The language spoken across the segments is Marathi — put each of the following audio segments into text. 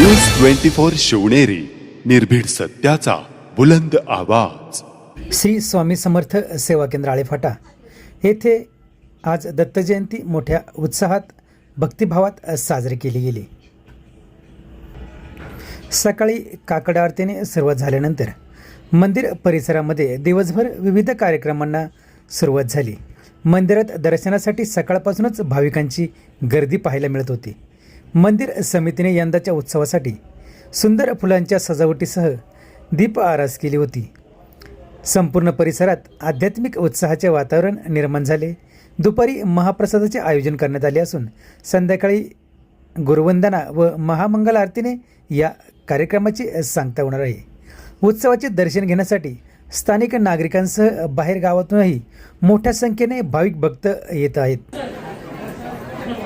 न्यूज ट्वेंटी फोर शिवनेरी निर्भीड सत्याचा बुलंद आवाज. श्री स्वामी समर्थ सेवा केंद्र आळेफाटा. येथे आज दत्तजयंती मोठ्या उत्साहात भक्तिभावात साजरी केली गेली. सकाळी काकड आरतीने सुरुवात झाल्यानंतर मंदिर परिसरामध्ये दिवसभर विविध कार्यक्रमांना सुरुवात झाली. मंदिरात दर्शनासाठी सकाळपासूनच भाविकांची गर्दी पाहायला मिळत होती. मंदिर समितीने यंदाच्या उत्सवासाठी सुंदर फुलांच्या सजावटीसह दीप आरास केली होती. संपूर्ण परिसरात आध्यात्मिक उत्साहाचे वातावरण निर्माण झाले. दुपारी महाप्रसादाचे आयोजन करण्यात आले असून संध्याकाळी गुरुवंदना व महामंगल आरतीने या कार्यक्रमाची सांगता होणार आहे. उत्सवाचे दर्शन घेण्यासाठी स्थानिक नागरिकांसह बाहेर गावातूनही मोठ्या संख्येने भाविक भक्त येत आहेत म्हणजे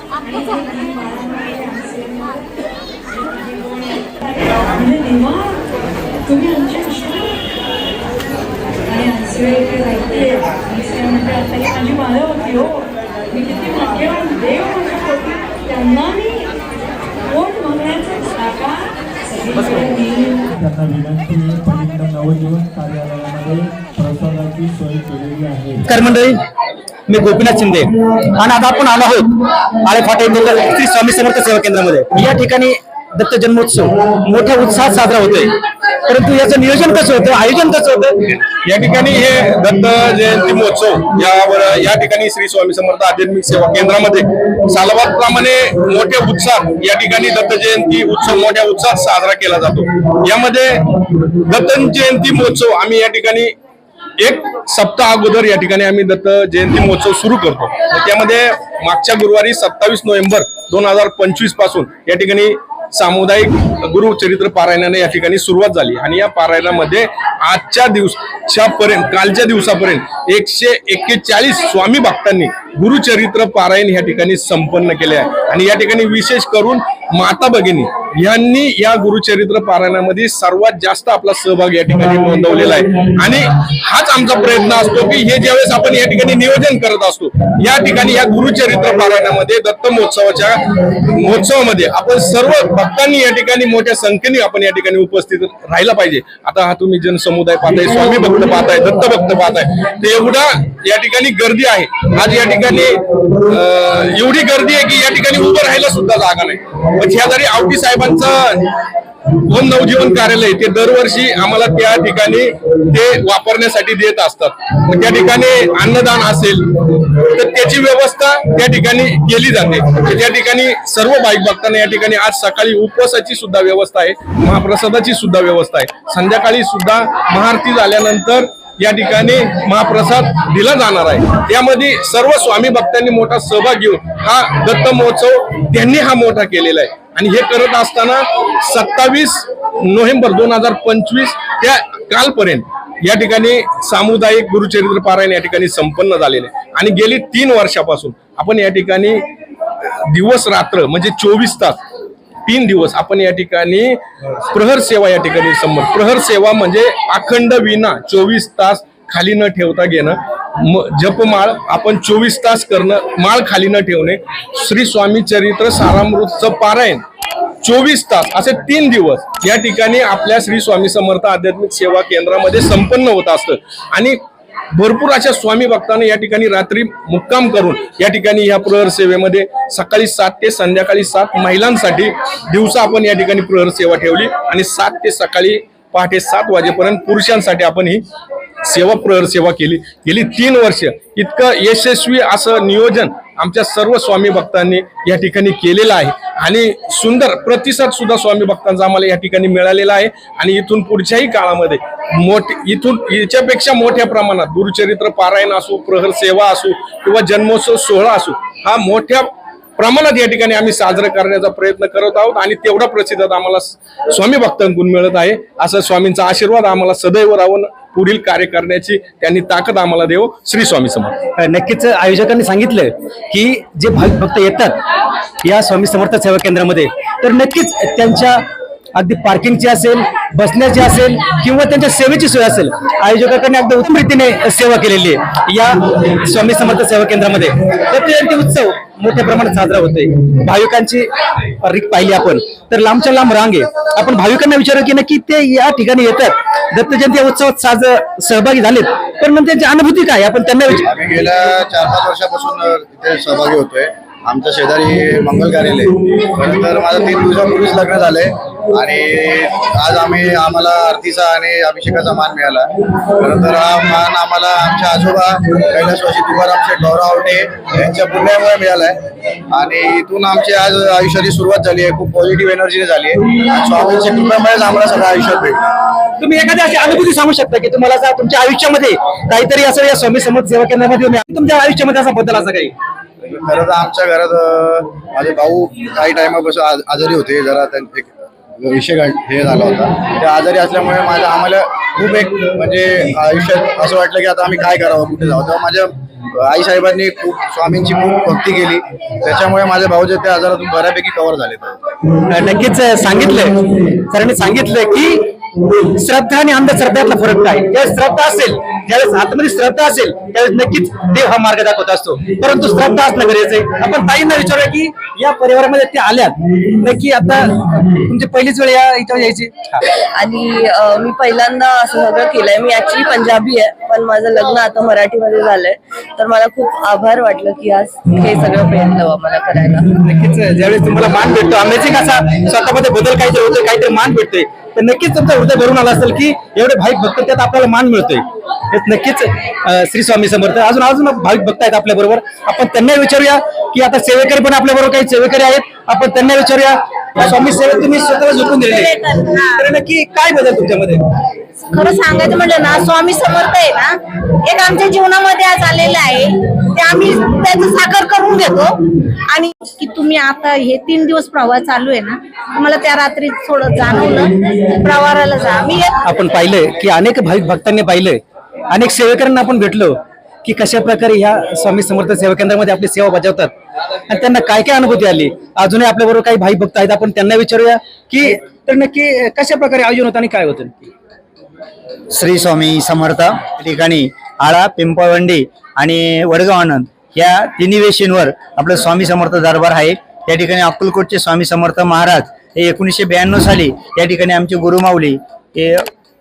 देवा तुम्ही आमचे आणि हसवे इथे राहते हसवे म्हणजे आता ही माझी माया होती हो मी किती भाग्यवान देव माझ्या पोटी त्यांना मी पोट भरण्याचं जागा त्यांना विनंती आहे पण इकडं नवजीवन कार्यालयामध्ये प्रसादाची सोय केलेली आहे. नमस्कार मंडळी मी गोपीनाथ शिंदे आणि आता आपण आलो आहोत येथील श्री स्वामी समर्थ सेवा केंद्रामध्ये. या ठिकाणी दत्त जन्मोत्सव मोठ्या उत्साहात साजरा होतोय. परंतु याचं नियोजन कसं होतं? आयोजन कसं होतं? या ठिकाणी हे दत्त जयंती महोत्सव यावर या ठिकाणी श्री स्वामी समर्थ आध्यात्मिक सेवा केंद्रामध्ये सालाबादप्रमाणे मोठ्या उत्साहात या ठिकाणी दत्त जयंती उत्सव मोठ्या उत्साहात साजरा केला जातो. यामध्ये दत्त जयंती महोत्सव आम्ही या ठिकाणी एक सप्ताह अगोदर या ठिकाणी आम्ही दत्त जयंती महोत्सव सुरू करतो. त्यामध्ये मागच्या गुरुवारी सत्तावीस नोव्हेंबर दोन हजार पंचवीसपासून या ठिकाणी सामुदायिक गुरुचरित्र पारायणाने या ठिकाणी सुरुवात झाली. आणि या पारायणामध्ये आजच्या दिवसापर्यंत कालच्या दिवसापर्यंत एकशे एक्केचाळीस स्वामी भक्तांनी गुरुचरित्र पारायण या ठिकाणी संपन्न केले आहे. आणि या ठिकाणी विशेष करून माता भगिनी यांनी या गुरुचरित्र पारायणामध्ये सर्वात जास्त आपला सहभाग या ठिकाणी नोंदवलेला आहे. आणि हाच आमचा प्रयत्न असतो की हे ज्यावेळेस आपण या ठिकाणी नियोजन करत असतो या ठिकाणी या गुरुचरित्र पारायणामध्ये दत्त महोत्सवाच्या महोत्सवामध्ये आपण सर्व भक्तांनी या ठिकाणी मोठ्या संख्येने आपण या ठिकाणी उपस्थित राहिला पाहिजे. आता हा तुम्ही जनसमुदाय पाहताय स्वामी भक्त पाहताय दत्त भक्त पाहताय. ते एवढा या ठिकाणी गर्दी आहे. आज या ठिकाणी ठिकाणी एवढी गर्दी आहे की या ठिकाणी उभं राहायला सुद्धा जागा नाही. पण शेजारी आवटी साहेबांचं दोन नवजीवन कार्यालय ते दरवर्षी आम्हाला त्या ठिकाणी ते वापरण्यासाठी देत असतात. त्या ठिकाणी अन्नदान असेल तर त्याची व्यवस्था त्या ठिकाणी केली जाते. तर त्या ठिकाणी सर्व बाईक भक्तांना या ठिकाणी आज सकाळी उपवासाची सुद्धा व्यवस्था आहे महाप्रसादाची सुद्धा व्यवस्था आहे. संध्याकाळी सुद्धा महाआरती झाल्यानंतर या ठिकाणी महाप्रसाद दिला जाणार आहे त्यामध्ये सर्व स्वामी भक्तांनी मोठा सहभाग घेऊन हा दत्त महोत्सव त्यांनी हा मोठा केलेला आहे आणि हे करत असताना सत्तावीस नोव्हेंबर दोन हजार पंचवीस त्या कालपर्यंत या ठिकाणी सामुदायिक गुरुचरित्र पारायण या ठिकाणी संपन्न झालेले आहे. आणि गेली तीन वर्षापासून आपण या ठिकाणी दिवस रात्र म्हणजे चोवीस तास तीन दिवस आपण या ठिकाणी प्रहर सेवा या ठिकाणी समोर प्रहर सेवा म्हणजे अखंड विना चोवीस तास खाली न ठेवता घेणं जपमाळ आपण चोवीस तास करणं माळ खाली न ठेवणे श्री स्वामी चरित्र सारामृतचं पारायण चोवीस तास असे तीन दिवस या ठिकाणी आपल्या श्री स्वामी समर्थ आध्यात्मिक सेवा केंद्रामध्ये संपन्न होत असतं. आणि भरपूर अशा स्वामी भक्तांना या ठिकाणी रात्री मुक्काम करून या ठिकाणी या प्रहर सेवेमध्ये सकाळी सात ते संध्याकाळी सात महिलांसाठी दिवसा आपण या ठिकाणी प्रहर सेवा ठेवली आणि सात ते सकाळी पहाटे सात वाजेपर्यंत पुरुषांसाठी आपण ही सेवा प्रहर सेवा केली. गेली तीन वर्ष. इतकं यशस्वी असं नियोजन आमच्या सर्व स्वामी भक्तांनी या ठिकाणी केलेलं आहे. आणि सुंदर प्रतिसाद सुद्धा स्वामी भक्तांचा आम्हाला या ठिकाणी मिळालेला आहे. आणि इथून पुढच्याही काळामध्ये मोठ इथून याच्यापेक्षा मोठ्या प्रमाणात गुरुचरित्र पारायण असो प्रहर सेवा असो किंवा जन्मोत्सव सोहळा असो हा मोठ्या प्रमाणात या ठिकाणी आम्ही साजरं करण्याचा प्रयत्न करत आहोत. आणि तेवढा प्रतिसाद आम्हाला स्वामी भक्तांकडून मिळत आहे. असं स्वामींचा आशीर्वाद आम्हाला सदैव राहून पुढील कार्य करण्याची त्यांनी ताकद आम्हाला देव. श्री स्वामी समर्थ. नक्कीच आयोजकांनी सांगितलं की जे भाविक भक्त येतात या स्वामी समर्थ सेवा केंद्रामध्ये तर नक्कीच त्यांच्या अगदी पार्किंगची असेल बसण्याची असेल किंवा त्यांच्या सेवेची सोय असेल आयोजकांनी अगदी उत्तम रीतीने सेवा केलेली आहे. या स्वामी समर्थ सेवा केंद्रामध्ये दत्त जयंती उत्सव मोठ्या प्रमाणात साजरा होतोय. भाविकांची रीक पाहिली आपण. तर लांबच्या लांब रांग आहे आपण भाविकांना विचारू की नक्की ते या ठिकाणी येतात. दत्त जयंती उत्सवात साज सहभागी झालेत. पण मग त्यांची अनुभूती काय? आपण त्यांना विचार. गेल्या चार पाच वर्षापासून इथे सहभागी होतोय. आमच्या शेजारी मंगल कार्यालय खरं तर माझं तीन दिवसापूर्वीच लग्न झालंय आणि आज आम्ही आम्हाला आरतीचा आणि अभिषेकाचा मान मिळाला. खरं तर हा मान आम्हाला आमच्या आजोबा कैलासवासी तुकारामचे गौरव आवटे यांच्या पुण्यामुळे मिळालाय. आणि इथून आमची आज आयुष्याची सुरुवात झाली आहे. खूप पॉझिटिव्ह एनर्जीने झाली आहे. स्वामींच्या कृपेमुळेच आम्हाला सगळं आयुष्यात भेटलं. तुम्ही एखादी अशी अनुभूती सांगू शकता की तुम्हाला असं तुमच्या आयुष्यामध्ये काहीतरी असं या स्वामी समज सेवा केंद्रामध्ये तुमच्या आयुष्यामध्ये असा बदल असा काही? खरं तर आमच्या घरात माझे भाऊ काही टायमापासून आज- आजारी होते जरा एक विषय हे झाला होता. ते आजारी असल्यामुळे माझ्या आम्हाला खूप एक म्हणजे आयुष्यात असं वाटलं की आता आम्ही काय करावं कुठे जावं. तेव्हा माझ्या आई साहेबांनी खूप स्वामींची खूप भक्ती केली. त्याच्यामुळे माझे भाऊ जे आजारातून बऱ्यापैकी कव्हर झाले. नक्कीच सांगितलंय. सरांनी सांगितलंय की श्रद्धा आणि अंधश्रद्धातला फरक काय? ज्यावेळेस श्रद्धा असेल ज्यावेळेस आतमध्ये श्रद्धा असेल त्यावेळेस नक्कीच देव हा मार्ग दाखवत असतो. परंतु श्रद्धा असणं गरजेचं आहे. आपण ताईंना विचारूया की या परिवारामध्ये ते आल्यात. नक्की आता तुमची पहिलीच वेळ या इथं यायची. आणि मी पहिल्यांदा असं सगळं केलंय. मी ऍक्च्युली पंजाबी आहे पण माझं लग्न आता मराठीमध्ये झालंय. तर मला खूप आभार वाटलं की आज हे सगळं भेटलं मला करायला. नक्कीच. ज्यावेळेस तुम्हाला मान भेटतो अमेझिंग असा स्वतःमध्ये बदल काहीतरी होतोय काहीतरी मान भेटतोय तर नक्कीच तुमचा हृदय भरून आला असेल की एवढे भाविक भक्त त्यात आपल्याला मान मिळतोय. नक्कीच श्री स्वामी समर्थ. अजून अजून भाविक भक्त आहेत आपल्या बरोबर आपण त्यांना विचारूया की आता सेवेकरी पण आपल्या बरोबर काही सेवेकरी आहेत. आपण त्यांना विचारूया. स्वामी सेवेत तुम्ही स्वतःला झोपून दिलेले तर नक्की काय बदल तुमच्यामध्ये? खरं सांगायचं म्हटलं ना स्वामी समर्थ आहे ना एक आमच्या जीवनामध्ये आज आलेलं आहे. ते आम्ही त्याचं साकार करून घेतो. आणि की तुम्ही आता हे तीन दिवस प्रवाह चालू आहे ना तुम्हाला त्या रात्री थोडं जाणवलं प्रवाराला जा. मी आपण पाहिलंय की अनेक भाविक भक्तांनी पाहिलंय अनेक सेवेकरांना आपण भेटलो की कशा प्रकारे ह्या स्वामी समर्थ सेवा केंद्रामध्ये आपली सेवा बजावतात. आणि त्यांना काय काय अनुभूती आली? अजूनही आपल्या बरोबर काही भाई भक्त आहेत आपण त्यांना विचारूया की तर नक्की कशा प्रकारे आयोजन होतं आणि काय होतं श्री स्वामी समर्थ ठिकाणी आळा पिंपळवंडी आणि वडगाव आनंद या तिन्ही वेशींवर आपलं स्वामी समर्थ दरबार आहे. या ठिकाणी अक्कलकोटचे स्वामी समर्थ महाराज हे एकोणीसशे ब्याण्णव साली या ठिकाणी आमचे गुरुमाऊली हे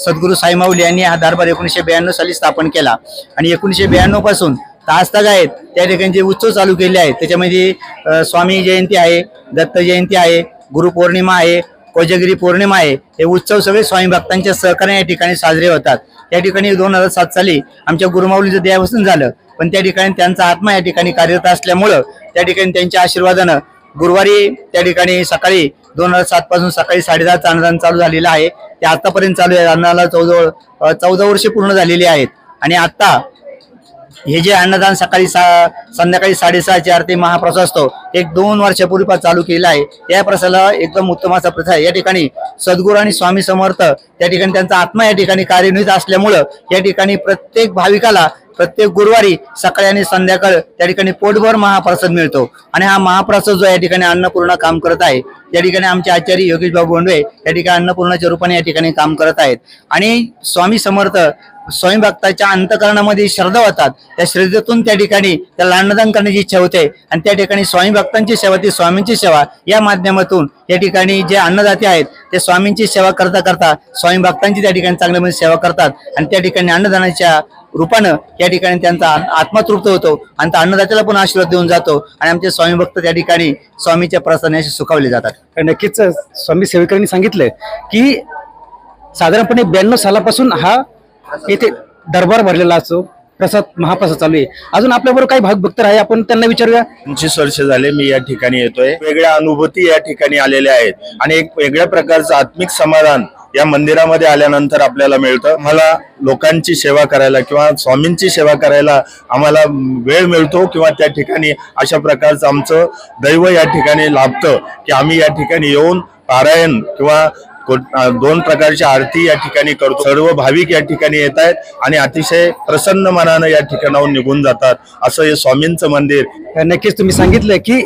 सद्गुरू साईमाऊली यांनी हा दरबार एकोणीसशे ब्याण्णव साली स्थापन केला. आणि एकोणीसशे ब्याण्णवपासून तासताग आहेत त्या ठिकाणी जे उत्सव चालू केले आहेत त्याच्यामध्ये स्वामी जयंती आहे दत्त जयंती आहे गुरुपौर्णिमा आहे कोजगिरी पौर्णिमा आहे हे उत्सव सगळे स्वामी भक्तांच्या सहकार्याने या ठिकाणी साजरे होतात. या ठिकाणी दोन हजार सात साली आमच्या गुरुमाऊलीचं देहावसन झालं पण त्या ठिकाणी त्यांचा आत्मा या ठिकाणी कार्यरत असल्यामुळं त्या ठिकाणी त्यांच्या आशीर्वादानं गुरुवारी त्या ठिकाणी सकाळी दोन हजार सात पासून सकाळी साडेसात अन्नदान चालू झालेलं आहे. ते आतापर्यंत चालू आहे. अन्नाला चौदा चौदा वर्षे पूर्ण झालेली आहेत. आणि आता हे जे अन्नदान सकाळी सा संध्याकाळी साडेसहाची आरती महाप्रसाद असतो एक दोन वर्षापूर्वी चालू केलेला आहे. या प्रसाला एकदम उत्तम असा प्रथा आहे. या ठिकाणी सद्गुरू आणि स्वामी समर्थ त्या ठिकाणी त्यांचा आत्मा या ठिकाणी कार्यान्वित असल्यामुळं या ठिकाणी प्रत्येक भाविकाला प्रत्येक गुरुवारी सकाळी आणि संध्याकाळ त्या ठिकाणी पोटभर महाप्रसाद मिळतो. आणि हा महाप्रसाद जो या ठिकाणी अन्नपूर्णा काम करत आहे या ठिकाणी आमचे आचार्य योगेश बाबू बोंडवे या ठिकाणी अन्नपूर्णाच्या रूपाने या ठिकाणी काम करत आहेत. आणि स्वामी समर्थ स्वामी भक्ताच्या अंतकरणामध्ये श्रद्धा होतात. त्या श्रद्धेतून त्या ठिकाणी त्याला अन्नदान करण्याची इच्छा होते. आणि त्या ठिकाणी स्वामी भक्तांची सेवा ती स्वामींची सेवा या माध्यमातून या ठिकाणी जे अन्नदाते आहेत ते स्वामींची सेवा करता करता स्वामी भक्तांची त्या ठिकाणी चांगल्यामध्ये सेवा करतात. आणि त्या ठिकाणी अन्नदानाच्या रूपानं या ठिकाणी त्यांचा आत्मा तृप्त होतो आणि त्या अन्नदात्याला पण आशीर्वाद देऊन जातो. आणि आमचे स्वामी भक्त त्या ठिकाणी स्वामीच्या प्रसन्नाशी सुखावले जातात. तर नक्कीच स्वामी सेवेकरांनी सांगितलंय की साधारणपणे ब्याण्णव सालापासून हा येथे दरबार भरलेला असतो. प्रसाद महाप्रसाद चालू आहे. अजून आपल्याबरोबर काही भाग भक्त आहे आपण त्यांना विचारूया. पंचवीस वर्ष झाले मी या ठिकाणी येतोय. वेगळ्या अनुभूती या ठिकाणी आलेल्या आहेत. आणि एक वेगळ्या प्रकारचं आत्मिक समाधान या मंदिरामध्ये आल्यानंतर आपल्याला मिळतं. मला लोकांची सेवा करायला किंवा स्वामींची सेवा करायला आम्हाला वेळ मिळतो किंवा त्या ठिकाणी अशा प्रकारचं आमचं दैव या ठिकाणी लाभतं की आम्ही या ठिकाणी येऊन पारायण किंवा दोन प्रकारच्या आरती या ठिकाणी करतो. सर्व भाविक या ठिकाणी येत आहेत आणि अतिशय प्रसन्न मनानं या ठिकाणाहून निघून जातात. असं हे स्वामींचं मंदिर. नक्कीच तुम्ही सांगितलं की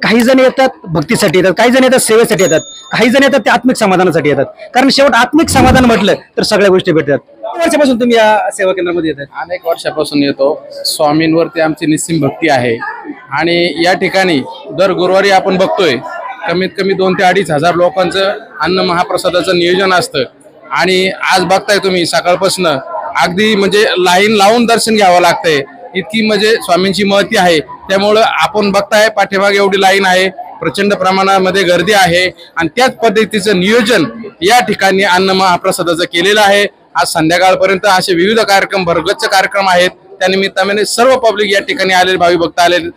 काही जण येतात भक्तीसाठी येतात काही जण येतात सेवेसाठी येतात काही जण येतात ते आत्मिक समाधानासाठी येतात. कारण शेवट आत्मिक समाधान म्हटलं तर सगळ्या गोष्टी भेटतात. किती वर्षापासून तुम्ही या सेवा केंद्रामध्ये येतात अनेक वर्षापासून येतो. स्वामींवरती आमची निस्सिम भक्ती आहे. आणि या ठिकाणी दर गुरुवारी आपण बघतोय कमीत कमी दोन ते अडीच हजार लोकांचं अन्न महाप्रसादाचं नियोजन असतं. आणि आज बघताय तुम्ही सकाळपासून अगदी म्हणजे लाईन लावून दर्शन घ्यावं लागतंय. इतकी म्हणजे स्वामींची महती आहे. त्यामुळं आपण बघताय पाठीमागे एवढी लाईन आहे. प्रचंड प्रमाणामध्ये गर्दी आहे. आणि त्याच पद्धतीचं नियोजन या ठिकाणी अन्न महाप्रसादाचं केलेलं आहे. आज संध्याकाळपर्यंत असे विविध कार्यक्रम भरगच्च कार्यक्रम आहेत. त्यानिमित्ताने सर्व पब्लिक या ठिकाणी आलेले भावी भक्त आलेले.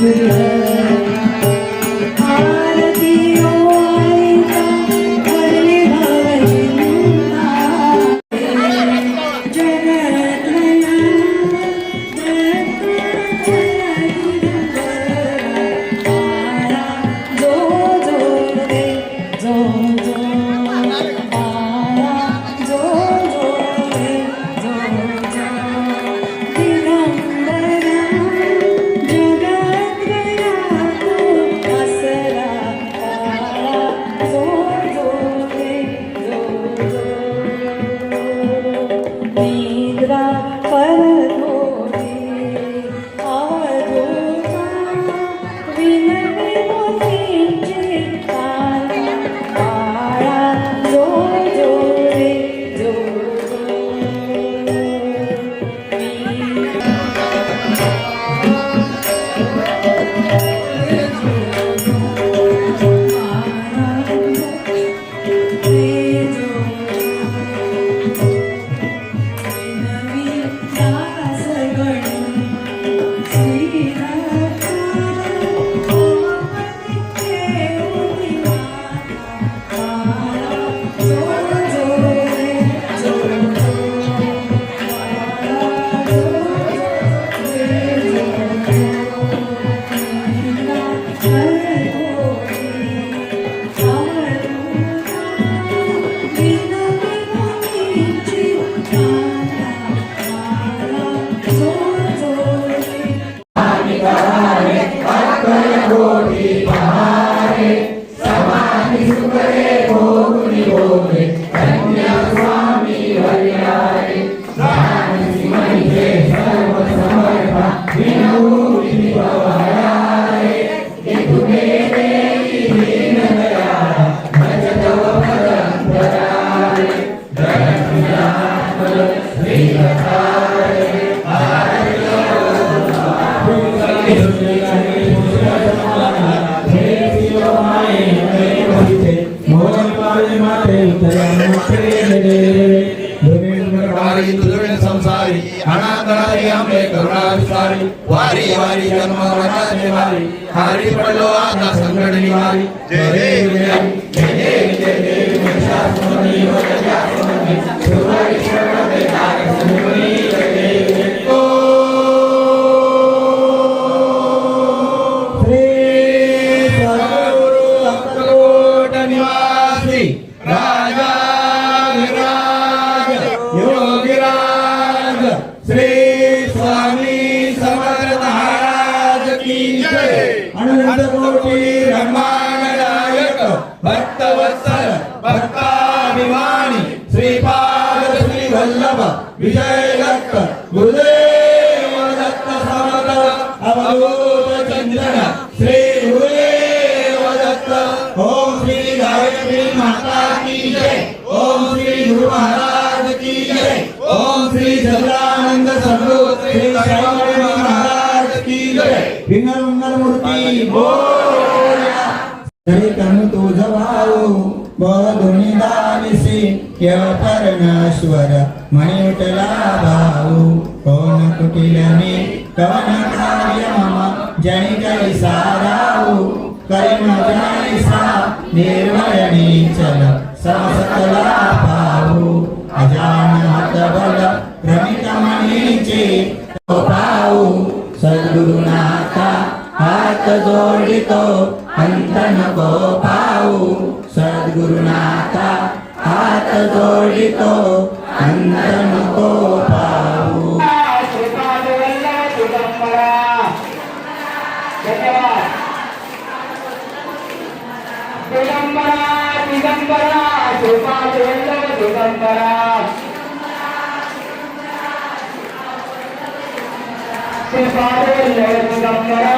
the ground. 감사합니다. अनाथारी आंबे करुणा विसारी वारी वारी जन्म मरणाचे वारी हारी पडलो आता संकट निवारी जय देव जय जय देव जय देव महिषासुरमर्दिनी वरदयासुरमर्दिनी सुरवरीश्वरवरदे तारकसुरमर्दिनी जय अनंत भक्तवत्सल भक्ताभिमानी श्रीपाद श्री वल्लभ विजय दत्त गुरुदेव दत्त समत अवधूत चंद्रन श्री गुरुदेव दत्त। ओम श्री गायत्री माता की जय। ओम श्री गुरु महाराज की जय। ओम श्री सदानंद सर्वोत्री श्री महाराज की जय। विंगर मंगल मूर्ती बोला कनु तुझ भाऊ बधुनी दानिसी परमेश्वर मणिटला भाऊ कोण कुटिल मी कवन कार्य मम जनी कैसा साराऊ करिम जैसा निर्वयनी चल समसकला पाहू अजान हात बल रमित मणीचे पाहू हात जोडितो अंतन गो पाऊ सद्गुरुनाथा हात जोडितो अंतन गो पाऊ दिगंबरा दिगंबरा दिगंबरा दिगंबरा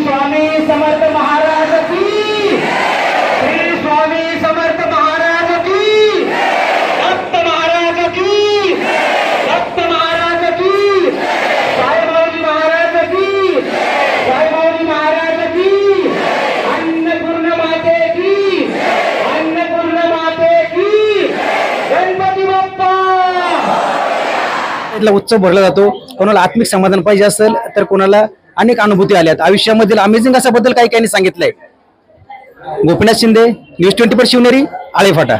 स्वामी समर्थ महाराज की श्री स्वामी समर्थ महाराज की भक्त महाराज की भक्त महाराज की साईबाबी महाराज की साईबाबी महाराज की अन्नपूर्ण माते की अन्नपूर्ण माते की गणपती बाप्पा इथला उत्सव भरला जातो. कोणाला आत्मिक समाधान पाहिजे असेल तर कोणाला अनेक अनुभूती आल्यात आयुष्यामधील अमेझिंग असा बद्दल काही काही सांगितलंय. Gopinath Shinde news twenty four Shivneri Alephata